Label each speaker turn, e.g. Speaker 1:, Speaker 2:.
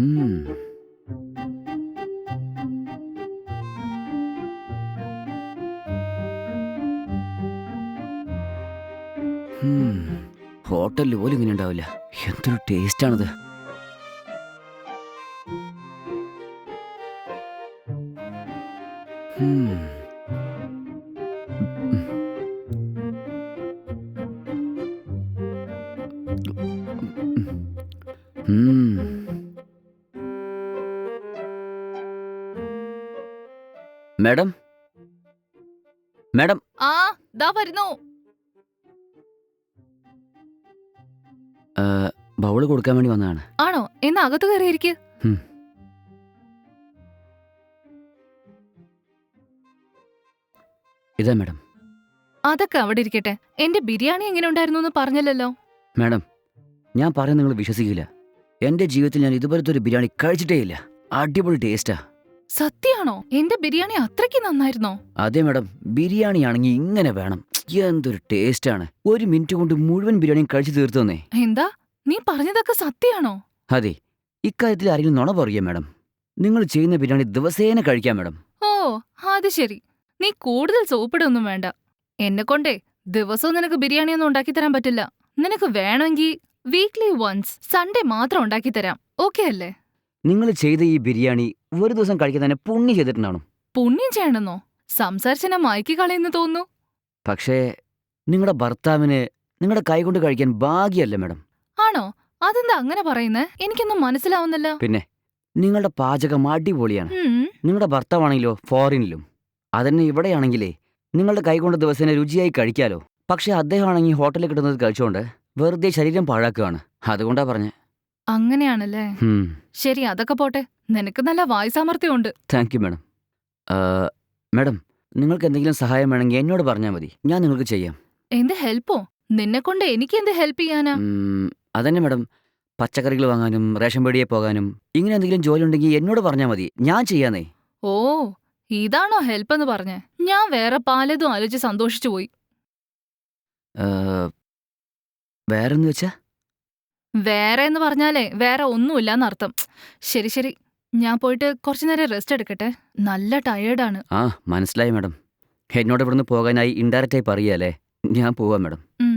Speaker 1: ഉം. ഉം. ഹോട്ടലിൽ പോലും ഇങ്ങനെ ഉണ്ടാവില്ല. എന്തൊരു ടേസ്റ്റ് ആണത് മാഡം? മാഡം?
Speaker 2: ആ ദാ വരുന്നു.
Speaker 1: ബൗൾ കൊടുക്കാൻ വേണ്ടി വന്നതാണ്.
Speaker 2: ആണോ? എന്നാ അകത്ത് കയറിയിരിക്ക്.
Speaker 1: ഇതാ മാഡം.
Speaker 2: അതൊക്കെ അവിടെ ഇരിക്കട്ടെ. എന്റെ ബിരിയാണി എങ്ങനെ ഉണ്ടായിരുന്നു എന്ന് പറഞ്ഞില്ലല്ലോ.
Speaker 1: മാഡം ഞാൻ പറയുന്നത് നിങ്ങൾ വിശ്വസിക്കില്ല. എന്റെ ജീവിതത്തിൽ ഞാൻ ഇതുപോലത്തെ ഒരു ബിരിയാണി കഴിച്ചിട്ടേ ഇല്ല. അടിപൊളി ടേസ്റ്റാ
Speaker 2: സത്യാണോ? എന്റെ ബിരിയാണി അത്രയ്ക്ക് നന്നായിരുന്നോ?
Speaker 1: അതെ മാഡം ബിരിയാണി ആണെങ്കിൽ ഇങ്ങനെ വേണം. എന്തൊരു ടേസ്റ്റ് ആണ് ഒരു മിനിറ്റ് കൊണ്ട് മുഴുവൻ ബിരിയാണിയും കഴിച്ചു തീർത്തു തന്നേ
Speaker 2: എന്താ? നീ പറഞ്ഞതൊക്കെ സത്യാണോ?
Speaker 1: അതെ. ഇക്കാര്യത്തിൽ ആരെങ്കിലും നുണ പറയുക മാഡം. നിങ്ങൾ ചെയ്യുന്ന ബിരിയാണി ദിവസേന കഴിക്കാം മാഡം.
Speaker 2: ഓ അത് ശരി. നീ കൂടുതൽ സോപ്പിടൊന്നും വേണ്ട. എന്നെ കൊണ്ടേ ദിവസവും നിനക്ക് ബിരിയാണി ഒന്നും ഉണ്ടാക്കി തരാൻ പറ്റില്ല. നിനക്ക് വേണമെങ്കിൽ വീക്ക്ലി വൺസ് സൺഡേ മാത്രം ഉണ്ടാക്കി തരാം. ഓക്കെ അല്ലേ?
Speaker 1: നിങ്ങൾ ചെയ്ത ഈ ബിരിയാണി ഒരു ദിവസം കഴിക്കാൻ തന്നെ പുണ്യം ചെയ്തിട്ടുണ്ടാണോ
Speaker 2: പുണ്യം ചെയ്യണമെന്നോ? സംസാരിച്ചെന്നെ മയക്കി കളയെന്ന് തോന്നുന്നു.
Speaker 1: പക്ഷേ നിങ്ങളുടെ ഭർത്താവിന് നിങ്ങളുടെ കൈ കൊണ്ട് കഴിക്കാൻ ഭാഗ്യമല്ല മാഡം.
Speaker 2: ആണോ? അതെന്താ അങ്ങനെ പറയുന്നേ? എനിക്കൊന്നും മനസ്സിലാവുന്നില്ല.
Speaker 1: പിന്നെ നിങ്ങളുടെ പാചകം അടിപൊളിയാണ്.
Speaker 2: ഉം,
Speaker 1: നിങ്ങളുടെ ഭർത്താവാണെങ്കിലോ ഫോറിനിലും. അതന്നെ ഇവിടെയാണെങ്കിലേ നിങ്ങളുടെ കൈകൊണ്ട് ദിവസേന രുചിയായി കഴിക്കാലോ. പക്ഷെ അദ്ദേഹമാണെങ്കിൽ ഹോട്ടലിൽ കിട്ടുന്നത് കഴിച്ചുകൊണ്ട് വെറുതെ ശരീരം പാഴാക്കുകയാണ്. അതുകൊണ്ടാ പറഞ്ഞേ.
Speaker 2: അങ്ങനെയാണല്ലേ? ശരി അതൊക്കെ പോട്ടെ. നിനക്ക് നല്ല വായുസാമർത്ഥ്യമുണ്ട്
Speaker 1: താങ്ക് യു മാഡം മാഡം നിങ്ങൾക്ക് എന്തെങ്കിലും സഹായം വേണമെങ്കിൽ എന്നോട് പറഞ്ഞാൽ മതി. ഞാൻ നിങ്ങൾക്ക് ചെയ്യാം.
Speaker 2: എന്ത് ഹെൽപ്പോ? നിന്നെ കൊണ്ട് എനിക്ക് എന്ത് ഹെൽപ്പ് ചെയ്യാനാ?
Speaker 1: അതന്നെ മാഡം പച്ചക്കറികൾ വാങ്ങാനും റേഷൻ പീടിയെ പോകാനും ഇങ്ങനെ എന്തെങ്കിലും ജോലി ഉണ്ടെങ്കിൽ എന്നോട് പറഞ്ഞാൽ മതി. ഞാൻ ചെയ്യാന്നേ.
Speaker 2: ഓ ഇതാണോ ഹെൽപ്പ് എന്ന് പറഞ്ഞേ? ഞാൻ വേറെ പലതും ആലോചിച്ച് സന്തോഷിച്ചു പോയി.
Speaker 1: വേറെന്ന് വെച്ചാ?
Speaker 2: വേറെ എന്ന് പറഞ്ഞാലേ വേറെ ഒന്നുമില്ലാന്നർത്ഥം. ശരി ശരി. ഞാൻ പോയിട്ട് കുറച്ചു നേരം റെസ്റ്റ് എടുക്കട്ടെ. നല്ല ടയേർഡാണ്
Speaker 1: ആ മനസ്സിലായി മാഡം. എന്നോട് ഇവിടുന്ന് പോകാനായി ഇൻഡയറക്റ്റായി പറയാലേ ഞാൻ പോവാം മാഡം.
Speaker 2: ഉം.